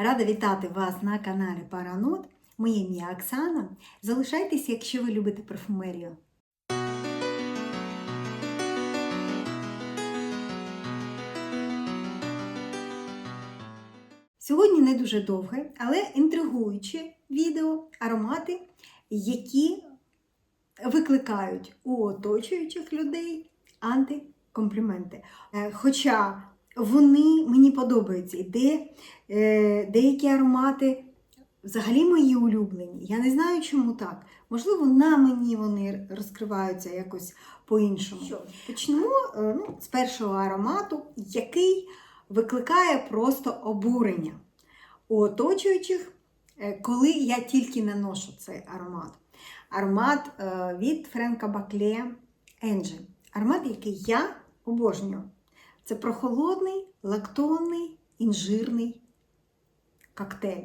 Рада вітати вас на каналі Паранот. Моє ім'я Оксана. Залишайтесь, якщо ви любите парфумерію. Сьогодні не дуже довге, але інтригуюче відео аромати, які викликають у оточуючих людей антикомпліменти. Е, Хоча вони мені подобаються, і де, е, деякі аромати взагалі мої улюблені. Я не знаю, чому так. Можливо, на мені вони розкриваються якось по-іншому. Почнемо е, ну, з першого аромату, який викликає просто обурення у оточуючих, е, коли я тільки наношу цей аромат. Аромат е, від Френка Бакле Енджі. Аромат, який я обожнюю. Це прохолодний, лактонний, інжирний коктейль.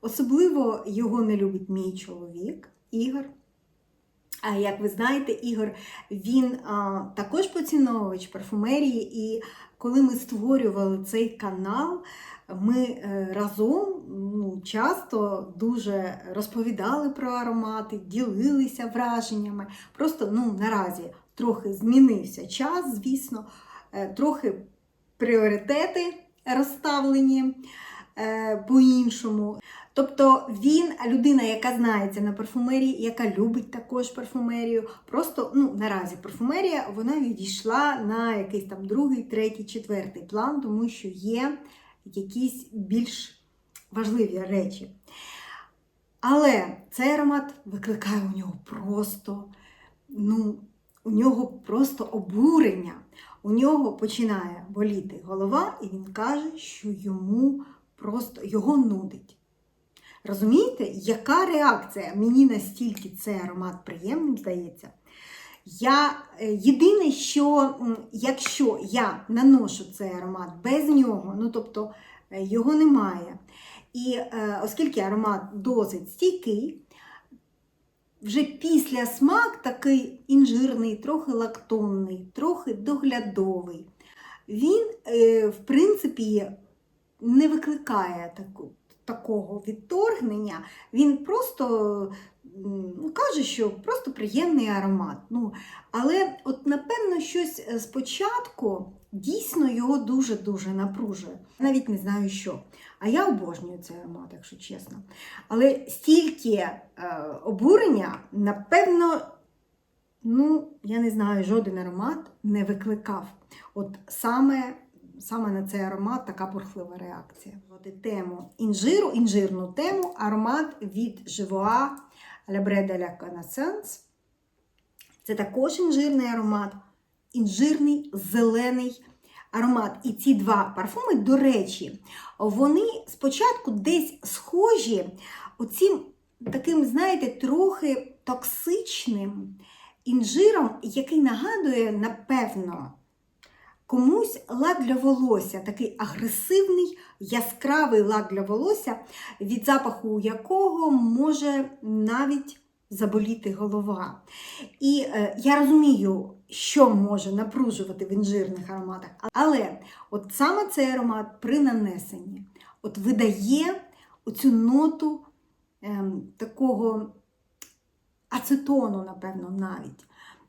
Особливо його не любить мій чоловік Ігор. А як ви знаєте, Ігор він а, також поціновувач парфумерії, і коли ми створювали цей канал, ми е, разом ну, часто дуже розповідали про аромати, ділилися враженнями. Просто ну, наразі трохи змінився час, звісно, трохи пріоритети розставлені е, по-іншому. Тобто він людина, яка знається на парфумерії, яка любить також парфумерію. Просто ну, наразі парфумерія вона відійшла на якийсь там другий, третій, четвертий план, тому що є якісь більш важливі речі. Але цей аромат викликає у нього просто, ну, у нього просто обурення. У нього починає боліти голова, і він каже, що йому просто його нудить. Розумієте, яка реакція? Мені настільки цей аромат приємним здається. Я е, Єдине, що якщо я наношу цей аромат без нього, ну тобто е, його немає, і е, оскільки аромат досить стійкий, вже після смак такий інжирний, трохи лактонний, трохи доглядовий, він, е, в принципі, не викликає такого відторгнення. Він просто каже, що просто приємний аромат. Ну, але, от, напевно, щось е, спочатку дійсно його дуже-дуже напружує. Навіть не знаю що. А я обожнюю цей аромат, якщо чесно. Але стільки е, обурення, напевно, ну, я не знаю, жоден аромат не викликав. От саме, саме на цей аромат така бурхлива реакція. От тему інжиру, інжирну тему, аромат від Живоа Лебре de la Connaissance. Це також інжирний аромат, інжирний зелений аромат. І ці два парфуми, до речі, вони спочатку десь схожі оцім таким, знаєте, трохи токсичним інжиром, який нагадує, напевно, комусь лак для волосся, такий агресивний, яскравий лак для волосся, від запаху якого може навіть заболіти голова. І е, я розумію, що може напружувати в інжирних ароматах, але от саме цей аромат при нанесенні от видає оцю ноту ем, такого ацетону, напевно, навіть.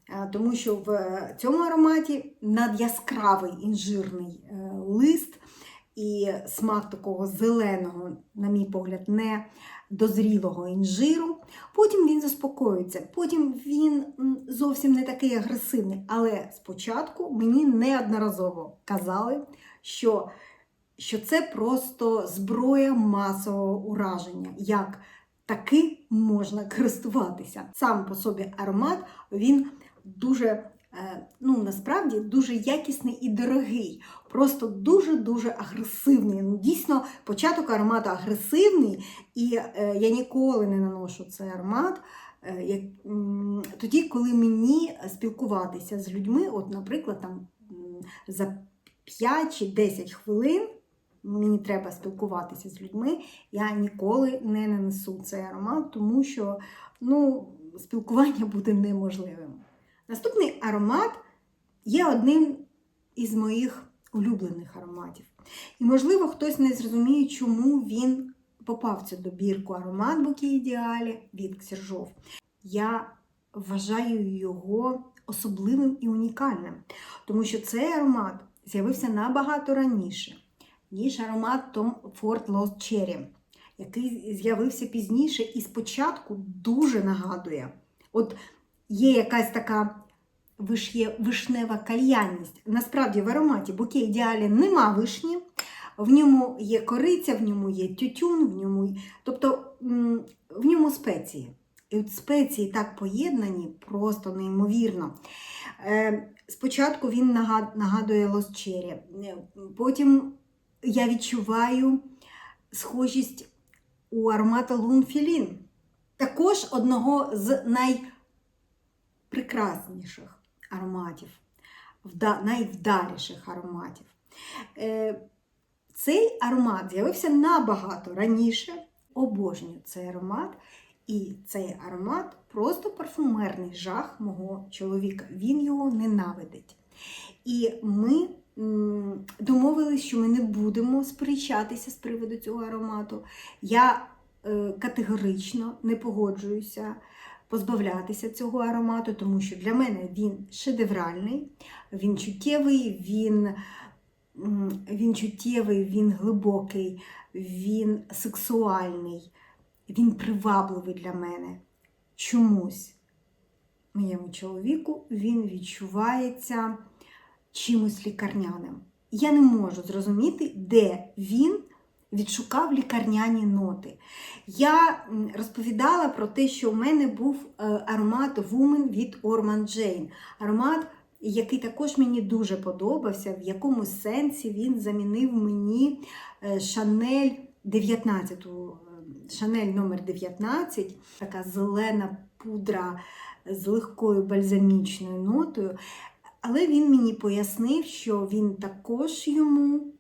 Е, Тому що в цьому ароматі надяскравий інжирний е, лист і смак такого зеленого, на мій погляд, не дозрілого інжиру. Потім він заспокоюється, потім він зовсім не такий агресивний. Але спочатку мені неодноразово казали, що, що це просто зброя масового ураження. як Таки можна користуватися. Сам по собі аромат він дуже, е, ну насправді дуже якісний і дорогий, просто дуже-дуже агресивний. Ну, Дійсно, початок аромату агресивний, і е, я ніколи не наношу цей аромат. е, як, Тоді, коли мені спілкуватися з людьми, от, наприклад, там за 5 чи 10 хвилин мені треба спілкуватися з людьми, я ніколи не нанесу цей аромат, тому що ну, спілкування буде неможливим. Наступний аромат є одним із моїх улюблених ароматів. І, можливо, хтось не зрозуміє, чому він попав в цю добірку аромат Буке Ідеалі від Ксержов. Я вважаю його особливим і унікальним, тому що цей аромат з'явився набагато раніше, ніж аромат Tom Ford Lost Cherry, який з'явився пізніше і спочатку дуже нагадує. От є якась така вишє, вишнева кальянність. Насправді в ароматі Буке Ідеалі нема вишні, в ньому є кориця, в ньому є тютюн, в ньому, тобто в ньому спеції. І от спеції так поєднані, просто неймовірно. Е, спочатку він нагад- нагадує лосчері, потім я відчуваю схожість у аромата Лунфілін. Також одного з найпрекрасніших ароматів, вда- найвдаліших ароматів. Е, цей аромат з'явився набагато раніше. Обожнюю цей аромат. І цей аромат просто парфумерний жах мого чоловіка. Він його ненавидить. І ми домовились, що ми не будемо сперечатися з приводу цього аромату. Я е, категорично не погоджуюся позбавлятися цього аромату, тому що для мене він шедевральний, він чуттєвий, він, він чуттєвий, він глибокий, він сексуальний. Він привабливий для мене. Чомусь моєму чоловіку він відчувається чимось лікарняним. Я не можу зрозуміти, де він відшукав лікарняні ноти. Я розповідала про те, що у мене був е, аромат Woman від Orman Jane. Аромат, який також мені дуже подобався, в якомусь сенсі він замінив мені е, Шанель 19 Шанель номер 19, така зелена пудра з легкою бальзамічною нотою. Але він мені пояснив, що він також йому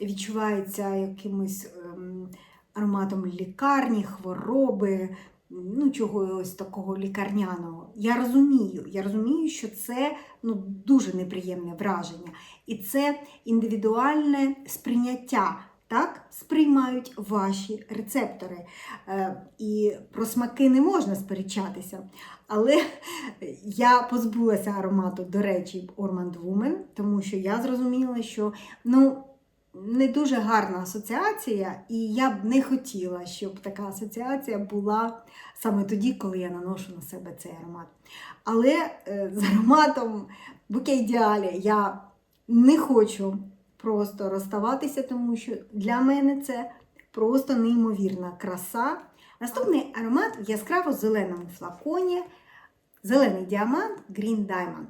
відчувається якимось ем, ароматом лікарні, хвороби, ну, чогось такого лікарняного. Я розумію, я розумію, що це ну, дуже неприємне враження. І це індивідуальне сприйняття. Так сприймають ваші рецептори. Е, і про смаки не можна сперечатися. Але я позбулася аромату, до речі, Ormond Woman, тому що я зрозуміла, що ну, не дуже гарна асоціація, і я б не хотіла, щоб така асоціація була саме тоді, коли я наношу на себе цей аромат. Але е, з ароматом Bouquet Ідеалі я не хочу просто розставатися, тому що для мене це просто неймовірна краса. Наступний аромат в яскраво зеленому флаконі. Зелений діамант Green Diamond.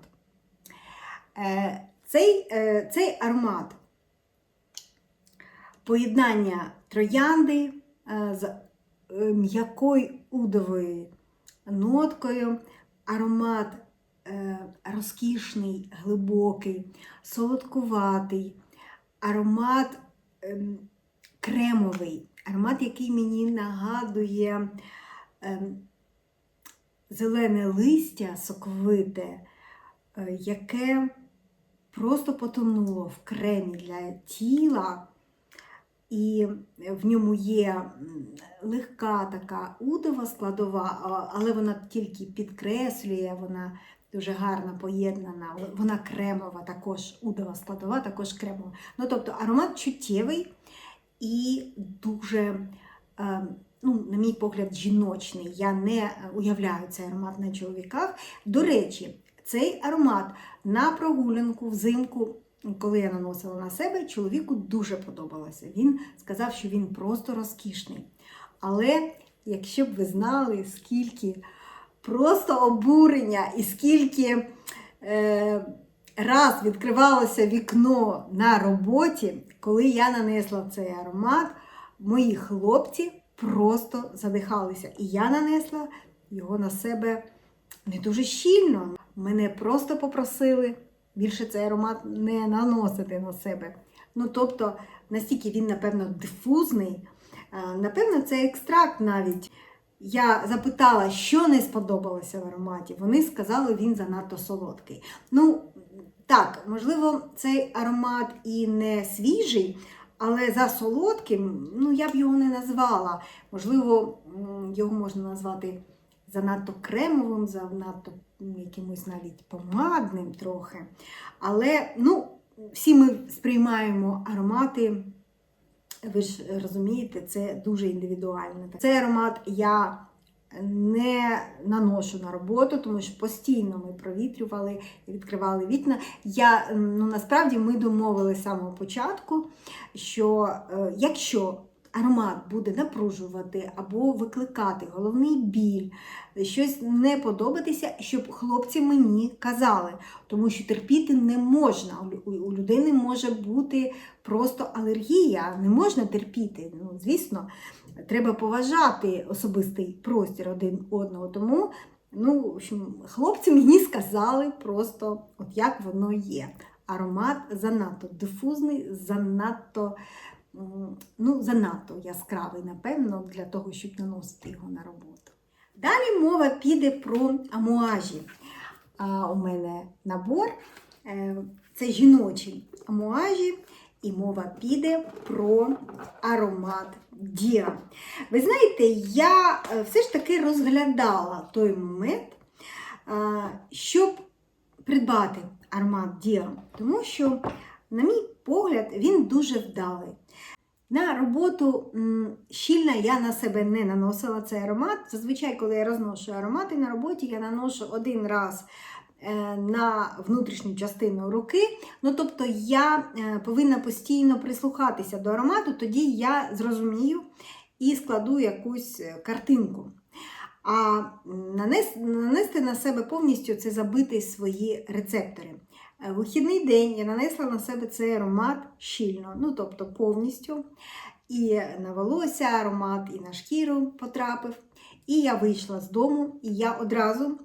Е, Цей, е, цей аромат поєднання троянди е, з е, м'якою удовою ноткою, аромат е, розкішний, глибокий, солодкуватий, аромат ем, кремовий, аромат, який мені нагадує ем, зелене листя соковите, яке просто потонуло в кремі для тіла, і в ньому є легка така удова складова, але вона тільки підкреслює, вона дуже гарно поєднана, вона кремова, також удова складова, також кремова. Ну, тобто аромат чуттєвий і дуже, е, ну, на мій погляд, жіночний. Я не уявляю цей аромат на чоловіках. До речі, цей аромат на прогулянку взимку, коли я наносила на себе, чоловіку дуже подобалося. Він сказав, що він просто розкішний. Але якщо б ви знали, скільки просто обурення і скільки е, раз відкривалося вікно на роботі, коли я нанесла цей аромат, мої хлопці просто задихалися. І я нанесла його на себе не дуже щільно. Мене просто попросили більше цей аромат не наносити на себе. Ну, тобто, настільки він, напевно, дифузний. Е, Напевно, це екстракт навіть. Я запитала, що не сподобалося в ароматі. Вони сказали, він занадто солодкий. Ну, Так, можливо, цей аромат і не свіжий, але за солодким, ну я б його не назвала. Можливо, його можна назвати занадто кремовим, занадто якимось навіть помадним трохи. Але ну, всі ми сприймаємо аромати, ви ж розумієте, це дуже індивідуально. Цей аромат я не наношу на роботу, тому що постійно ми провітрювали і відкривали вікна. Я, ну, насправді ми домовилися з самого початку, що е, якщо аромат буде напружувати або викликати головний біль, щось не подобатися, щоб хлопці мені казали, тому що терпіти не можна. У людини може бути просто алергія, не можна терпіти. Ну, звісно, треба поважати особистий простір один одного. Тому ну, хлопці мені сказали просто, от як воно є. Аромат занадто дифузний, занадто, ну, занадто яскравий, напевно, для того, щоб наносити його на роботу. Далі мова піде про амуажі. А, у мене набор. Е, Це жіночі амуажі, і мова піде про аромат Діа. Ви знаєте, я е, все ж таки розглядала той момент, щоб придбати аромат Діа, тому що, на мій погляд, він дуже вдалий. На роботу щільно я на себе не наносила цей аромат. Зазвичай, коли я розношу аромати на роботі, я наношу один раз е, на внутрішню частину руки. Ну, тобто я е, повинна постійно прислухатися до аромату, тоді я зрозумію і складу якусь е, картинку. А нанести на себе повністю це забити свої рецептори. Е, Вихідний день я нанесла на себе цей аромат щільно, ну тобто повністю. І на волосся аромат, і на шкіру потрапив. І я вийшла з дому, і я одразу,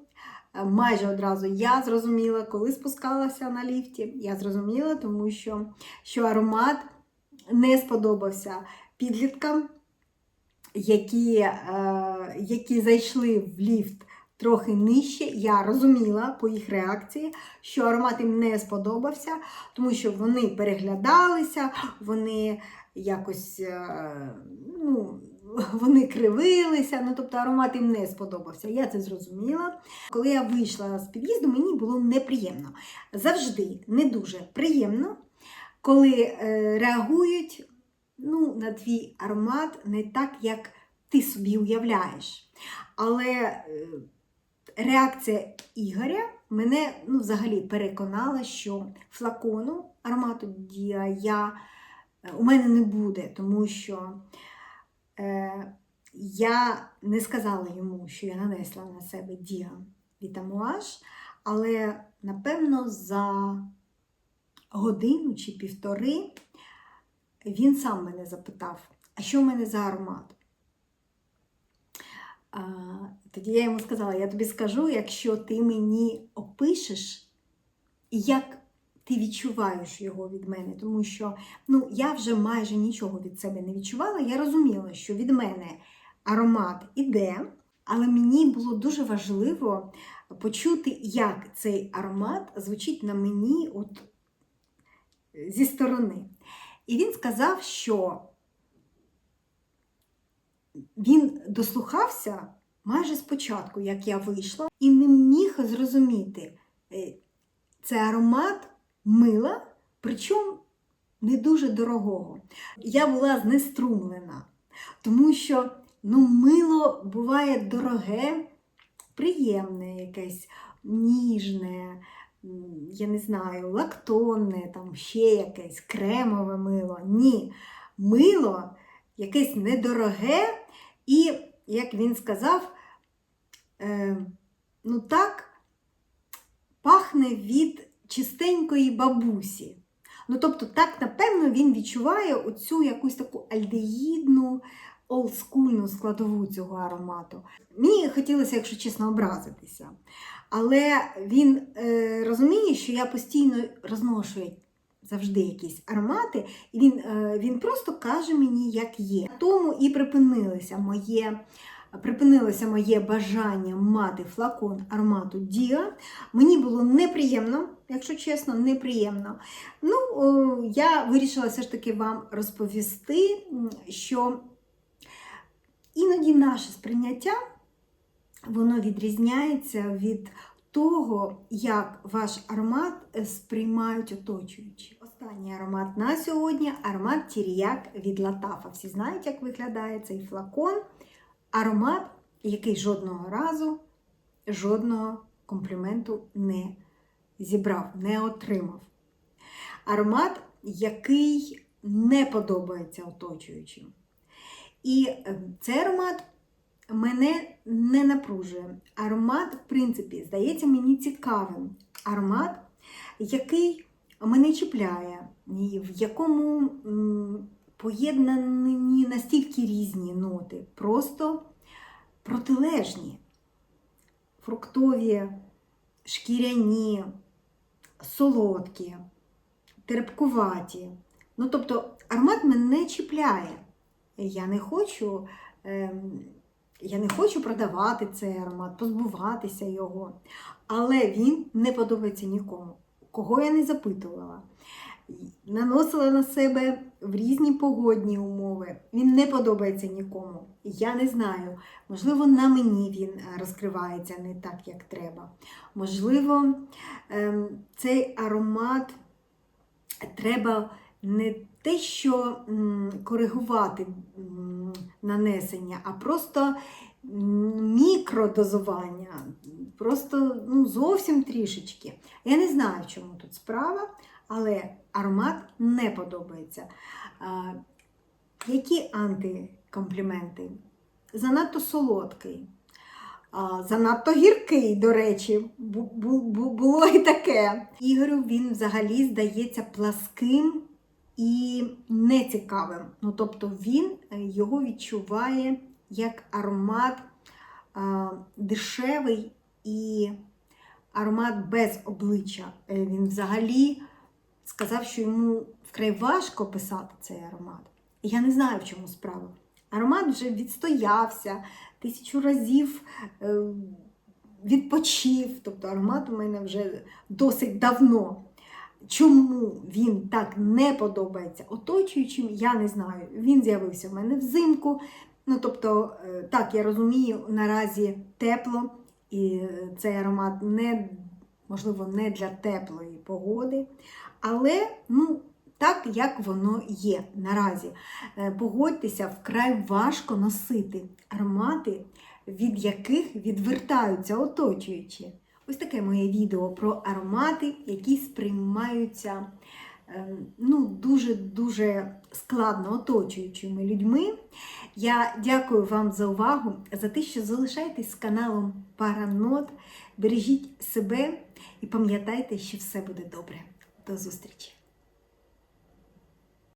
е, майже одразу, я зрозуміла, коли спускалася на ліфті, я зрозуміла, тому що, що аромат не сподобався підліткам, які, е, які зайшли в ліфт трохи нижче. Я розуміла по їх реакції, що аромат їм не сподобався, тому що вони переглядалися, вони якось е, ну, вони кривилися, ну тобто аромат їм не сподобався. Я це зрозуміла. Коли я вийшла з під'їзду, мені було неприємно. Завжди не дуже приємно, коли е, реагують ну, на твій аромат не так, як ти собі уявляєш. Але е, реакція Ігоря мене ну, взагалі переконала, що флакону аромату Діа я, е, у мене не буде, тому що е, я не сказала йому, що я нанесла на себе Діа Вітамуаж, але напевно за годину чи півтори він сам мене запитав, а що в мене за аромат? А, тоді я йому сказала: я тобі скажу, якщо ти мені опишеш, як ти відчуваєш його від мене, тому що ну, я вже майже нічого від себе не відчувала. Я розуміла, що від мене аромат іде, але мені було дуже важливо почути, як цей аромат звучить на мені от, зі сторони. І він сказав, що він дослухався майже спочатку, як я вийшла, і не міг зрозуміти е, це аромат мила, причому не дуже дорогого. Я була знеструмлена, тому що ну, мило буває дороге, приємне, якесь ніжне, я не знаю, лактонне, там ще якесь кремове мило. Ні, мило якесь недороге, і, як він сказав, е, ну так, пахне від чистенької бабусі. Ну, тобто, так, напевно, він відчуває оцю якусь таку альдеїдну, олдскульну складову цього аромату. Мені хотілося, якщо чесно, образитися. Але він е, розуміє, що я постійно розношу завжди якісь аромати, і він, е, він просто каже мені, як є. Тому і припинилося моє припинилося моє бажання мати флакон аромату Діа. Мені було неприємно, якщо чесно, неприємно. Ну, я вирішила все ж таки вам розповісти, що іноді наше сприйняття воно відрізняється від того, як ваш аромат е, сприймають оточуючі. Останній аромат на сьогодні аромат Тіріяк від Латафа. Всі знають, як виглядає цей флакон. Аромат, який жодного разу, жодного компліменту не зібрав, не отримав. Аромат, який не подобається оточуючим. І е, цей аромат мене не напружує. Аромат, в принципі, здається мені цікавим. Аромат, який мене чіпляє, в якому поєднані настільки різні ноти, просто протилежні, фруктові, шкіряні, солодкі, терпкуваті. Ну, тобто, аромат мене чіпляє. Я не хочу. ем, я не хочу продавати цей аромат, позбуватися його. Але він не подобається нікому. Кого я не запитувала. Наносила на себе в різні погодні умови. Він не подобається нікому. Я не знаю. Можливо, на мені він розкривається не так, як треба. Можливо, ем, цей аромат треба не те, що коригувати нанесення, а просто мікродозування, просто ну, зовсім трішечки. Я не знаю, в чому тут справа, але аромат не подобається. А, які антикомпліменти? Занадто солодкий. А, занадто гіркий, до речі, бу- бу- бу- було і таке. Ігорю він взагалі здається пласким і нецікавим. Ну, тобто він е, його відчуває як аромат а, дешевий і аромат без обличчя. Е, Він взагалі сказав, що йому вкрай важко писати цей аромат. Я не знаю, в чому справа. Аромат вже відстоявся, тисячу разів е, відпочив. Тобто аромат у мене вже досить давно. Чому він так не подобається оточуючим, я не знаю. Він з'явився в мене взимку. Ну, тобто, е, так, я розумію, наразі тепло, і цей аромат не, можливо, не для теплої погоди. Але, ну, так, як воно є наразі. Е, Погодьтеся, вкрай важко носити аромати, від яких відвертаються оточуючі. Ось таке моє відео про аромати, які сприймаються ну, дуже-дуже складно оточуючими людьми. Я дякую вам за увагу, за те, що залишаєтесь з каналом Паранот. Бережіть себе і пам'ятайте, що все буде добре. До зустрічі!